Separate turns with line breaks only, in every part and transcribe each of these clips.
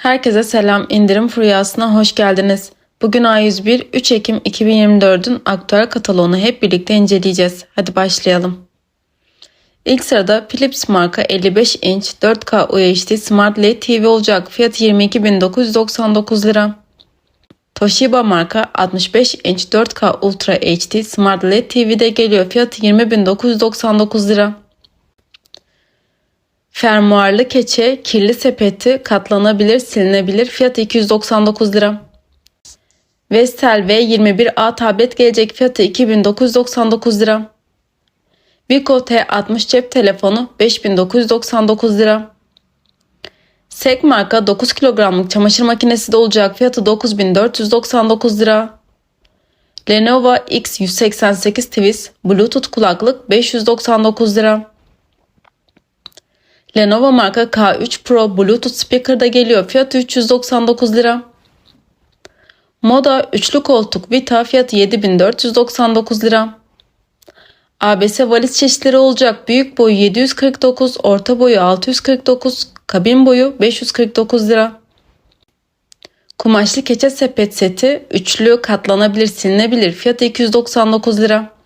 Herkese selam. İndirim furyasına hoş geldiniz. Bugün A101 3 Ekim 2024'ün aktüel kataloğunu hep birlikte inceleyeceğiz. Hadi başlayalım. İlk sırada Philips marka 55 inç 4K UHD Smart LED TV olacak. Fiyatı 22.999 lira. Toshiba marka 65 inç 4K Ultra HD Smart LED TV'de geliyor. Fiyatı 20.999 lira. Fermuarlı keçe, kirli sepeti, katlanabilir, silinebilir. Fiyatı 299 lira. Vestel V21A tablet gelecek fiyatı 2999 lira. Vico T60 cep telefonu 5999 lira. Sek marka 9 kilogramlık çamaşır makinesi de olacak fiyatı 9499 lira. Lenovo X188 Twist Bluetooth kulaklık 599 lira. Lenovo marka K3 Pro Bluetooth speaker da geliyor. Fiyatı 399 lira. Moda üçlü koltuk Vita fiyatı 7499 lira. ABS valiz çeşitleri olacak. Büyük boyu 749, orta boyu 649, kabin boyu 549 lira. Kumaşlı keçe sepet seti üçlü katlanabilir silinebilir. Fiyatı 299 lira.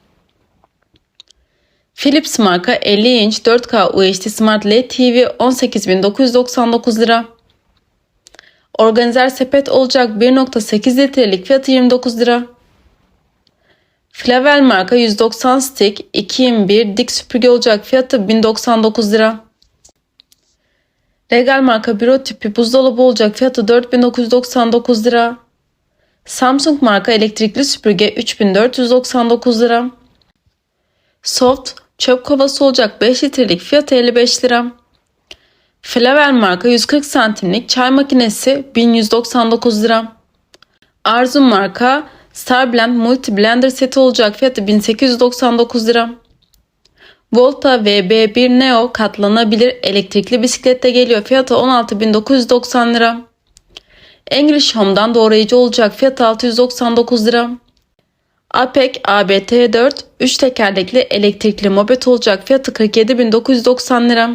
Philips marka 50 inç 4K UHD Smart LED TV 18.999 lira. Organizer sepet olacak 1.8 litrelik fiyatı 29 lira. Flavel marka 190 stick 2.1 dik süpürge olacak fiyatı 1099 lira. Regal marka büro tipi buzdolabı olacak fiyatı 4999 lira. Samsung marka elektrikli süpürge 3499 lira. Soft çöp kovası olacak 5 litrelik fiyatı 55 lira. Flavel marka 140 santimlik çay makinesi 1199 lira. Arzu marka Starblend Multi Blender seti olacak fiyatı 1899 lira. Volta VB1 Neo katlanabilir elektrikli bisikletle geliyor fiyatı 16.990 lira. English Home'dan doğrayıcı olacak fiyatı 699 lira. APEC ABT4 3 tekerlekli elektrikli moped olacak fiyatı 47.990 lira.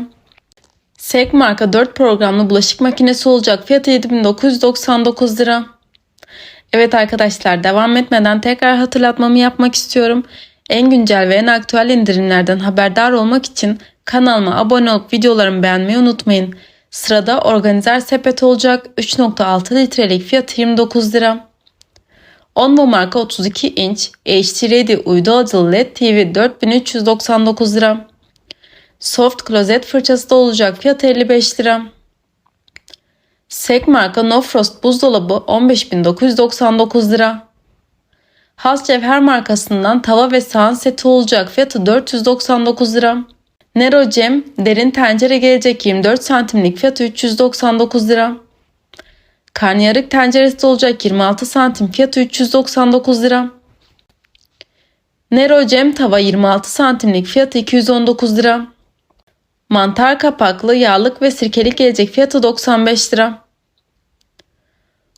SEG marka 4 programlı bulaşık makinesi olacak fiyatı 7.999 lira. Evet arkadaşlar devam etmeden tekrar hatırlatmamı yapmak istiyorum. En güncel ve en aktüel indirimlerden haberdar olmak için kanalıma abone olup videolarımı beğenmeyi unutmayın. Sırada organizer sepet olacak 3.6 litrelik fiyatı 29 lira. Onvo marka 32 inç HD uydu adılı LED TV 4399 lira. Soft klozet fırçası da olacak fiyatı 55 lira. Sek marka No Frost buzdolabı 15.999 lira. Has Cevher markasından tava ve sahan seti olacak fiyatı 499 lira. Nero Cem derin tencere gelecek 24 santimlik fiyatı 399 lira. Karnıyarık tenceresi olacak 26 santim fiyatı 399 lira. Nero Cem tava 26 santimlik fiyatı 219 lira. Mantar kapaklı yağlık ve sirkelik gelecek fiyatı 95 lira.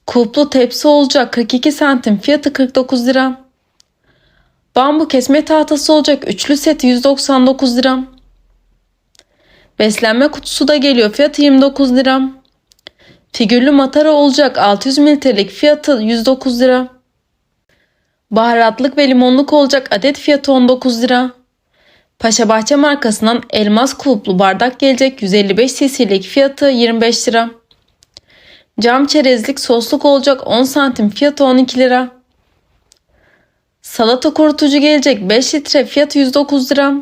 Kulplu tepsi olacak 42 santim fiyatı 49 lira. Bambu kesme tahtası olacak üçlü set 199 lira. Beslenme kutusu da geliyor fiyatı 29 lira. Figürlü matara olacak 600 mililitrelik fiyatı 109 lira. Baharatlık ve limonluk olacak adet fiyatı 19 lira. Paşa Bahçe markasından elmas kulplu bardak gelecek 155 cc'lik fiyatı 25 lira. Cam çerezlik sosluk olacak 10 santim fiyatı 12 lira. Salata kurutucu gelecek 5 litre fiyatı 109 lira.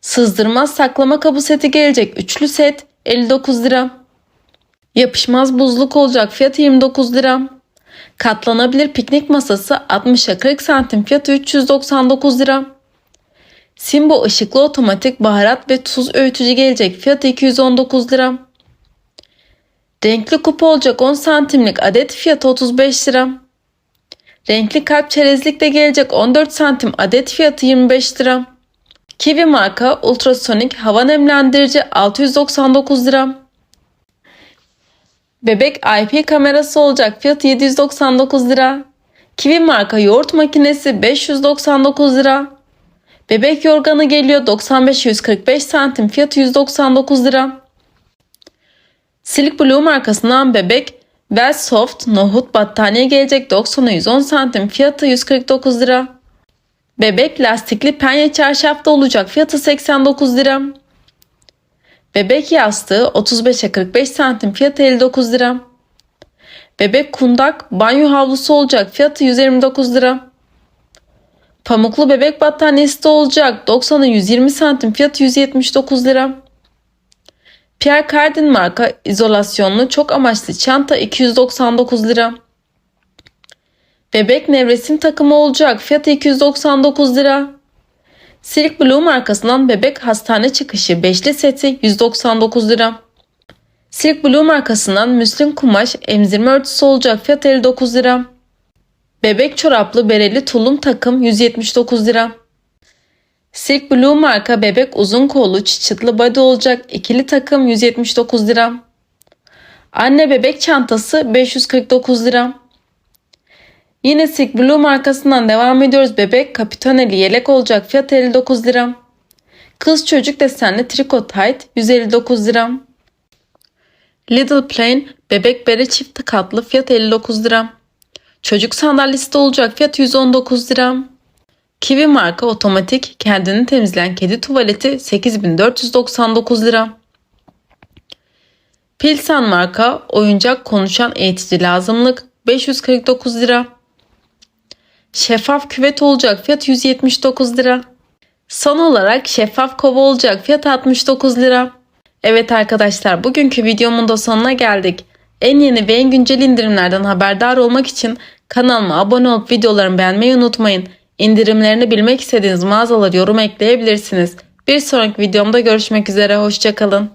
Sızdırmaz saklama kabı seti gelecek üçlü set 59 lira. Yapışmaz buzluk olacak fiyatı 29 lira. Katlanabilir piknik masası 60'a 40 santim fiyatı 399 lira. Simbo ışıklı otomatik baharat ve tuz öğütücü gelecek fiyatı 219 lira. Renkli kupa olacak 10 santimlik adet fiyatı 35 lira. Renkli kalp çerezlik de gelecek 14 santim adet fiyatı 25 lira. Kiwi marka ultrasonik hava nemlendirici 699 lira. Bebek IP kamerası olacak fiyatı 799 lira. Kiwi marka yoğurt makinesi 599 lira. Bebek yorganı geliyor 95-145 santim fiyatı 199 lira. Silk Blue markasından bebek Well Soft nohut battaniye gelecek 90'a 110 santim fiyatı 149 lira. Bebek lastikli penye çarşafta olacak fiyatı 89 lira. Bebek yastığı 35'e 45 santim fiyatı 59 lira. Bebek kundak banyo havlusu olacak fiyatı 129 lira. Pamuklu bebek battaniyesi de olacak 90'a 120 santim fiyatı 179 lira. Pierre Cardin marka izolasyonlu çok amaçlı çanta 299 lira. Bebek nevresim takımı olacak fiyatı 299 lira. Silk Blue markasından bebek hastane çıkışı beşli seti 199 lira. Silk Blue markasından müslin kumaş emzirme örtüsü olacak fiyat 59 lira. Bebek çoraplı bereli tulum takım 179 lira. Silk Blue marka bebek uzun kollu çıçıtlı body olacak ikili takım 179 lira. Anne bebek çantası 549 lira. Yine Silk Blue markasından devam ediyoruz. Bebek kapitoneli yelek olacak fiyat 59 lira. Kız çocuk desenli triko tight 159 lira. Little Plain bebek bere çift katlı fiyat 59 lira. Çocuk sandalyesi de olacak fiyat 119 lira. Kiwi marka otomatik kendini temizleyen kedi tuvaleti 8499 lira. Pilsen marka oyuncak konuşan eğitici lazımlık 549 lira. Şeffaf küvet olacak fiyat 179 lira. Son olarak şeffaf kova olacak fiyat 69 lira. Evet arkadaşlar bugünkü videomun da sonuna geldik. En yeni ve en güncel indirimlerden haberdar olmak için kanalıma abone olup videolarımı beğenmeyi unutmayın. İndirimlerini bilmek istediğiniz mağazaları yorum ekleyebilirsiniz. Bir sonraki videomda görüşmek üzere hoşçakalın.